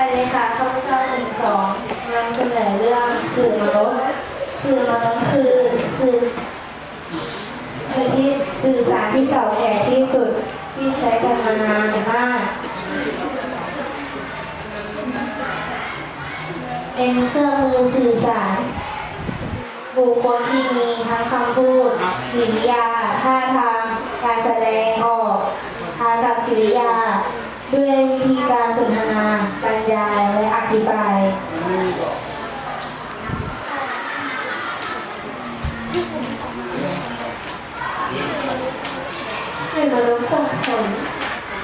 ไปเลยค่ะข้าพเจ้าหนึ่งสองนำเสนอเรื่องสื่อมนุษย์สื่อมนุษย์คือสื่อสื่อที่สื่อสารที่เก่าแก่ที่สุดที่ใช้กันมานานมากเป็นเครื่องมือสื่อสาร บุคคลที่มีทั้งคำพูดกิริยาท่าทางการแสดงออกอากับกิริยา ด้วยวิธีการสนทนาบรรยายและอธิบายสื่อมนุษย์ส่งผล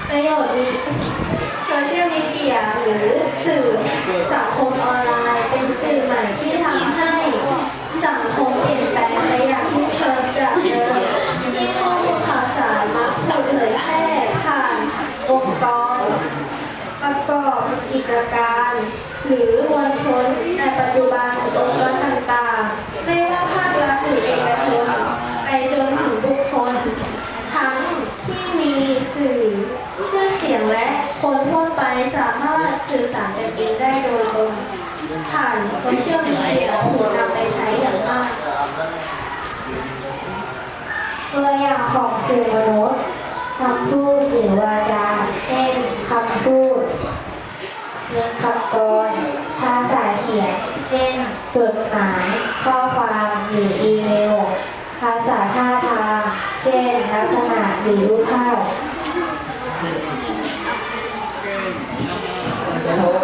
ประโยชน์มีโซเชียลมีเดียหรือสื่อสังคมออนไลน์ เป็นสื่อใหม่ที่ทำให้สังคมเปลี่ยนแปลงไปอย่างที่เชิงจากเดิมที่ข้อมูลข่าวสารมักถูกเผยแพร่ผ่านองค์กร ประกอบ กิจการ หรือมวลชนในปัจจุบันองค์กรต่างๆ ไม่ว่าภาครัฐหรือเอกชน ไปจนถึงบุคคล ทั้งที่มีสื่อชื่อเสียงและคนทั่วไปสามารถสื่อสารกันเองได้โดยตรงผ่านโซเชียลมีเดียถูกนำไปใช้อย่างมากตัวอย่างของสื่อมนุษย์คำพูดหรือวาจา เช่นคำพูดเนื้อคำกรภาษาเขียน เช่น จดหมาย ข้อความหรืออีเมล ภาษาท่าทาง เช่น ลักษณะหรือรูปภาพกระทบ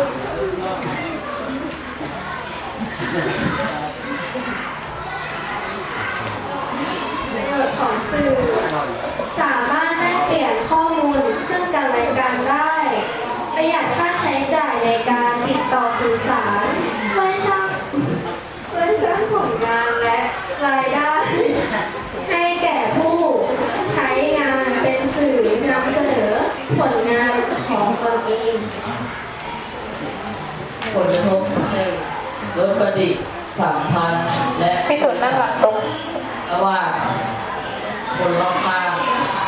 ประโยชน์ของสื่อ รายได้ ให้แก่ผู้ใช้งานเป็นสื่อนำเสนอผลงานของตนเอง ผลกระทบหนึ่งลดปฏิสัมพันธ์และพี่ตุนนั่งหลังตรงระหว่างคนรอบข้าง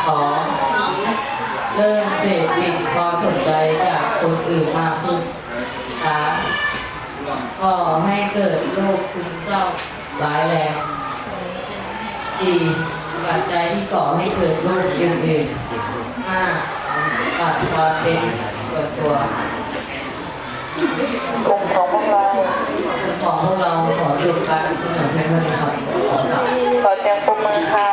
สองเริ่มเสพติดความสนใจจากคนอื่นมากขึ้นสามก็ให้เกิดโรคซึมเศร้า ร้ายแรงสี่ปัจจัยที่ก่อให้เกิดโรคอื่นๆห้าขาดความเป็นส่วนตัวกลุ่มของพวกเราของพวกเราขอจบการเสนอเพียงเท่านี้ครับขอบคุณครับขอเสียงปรบมือค่ะ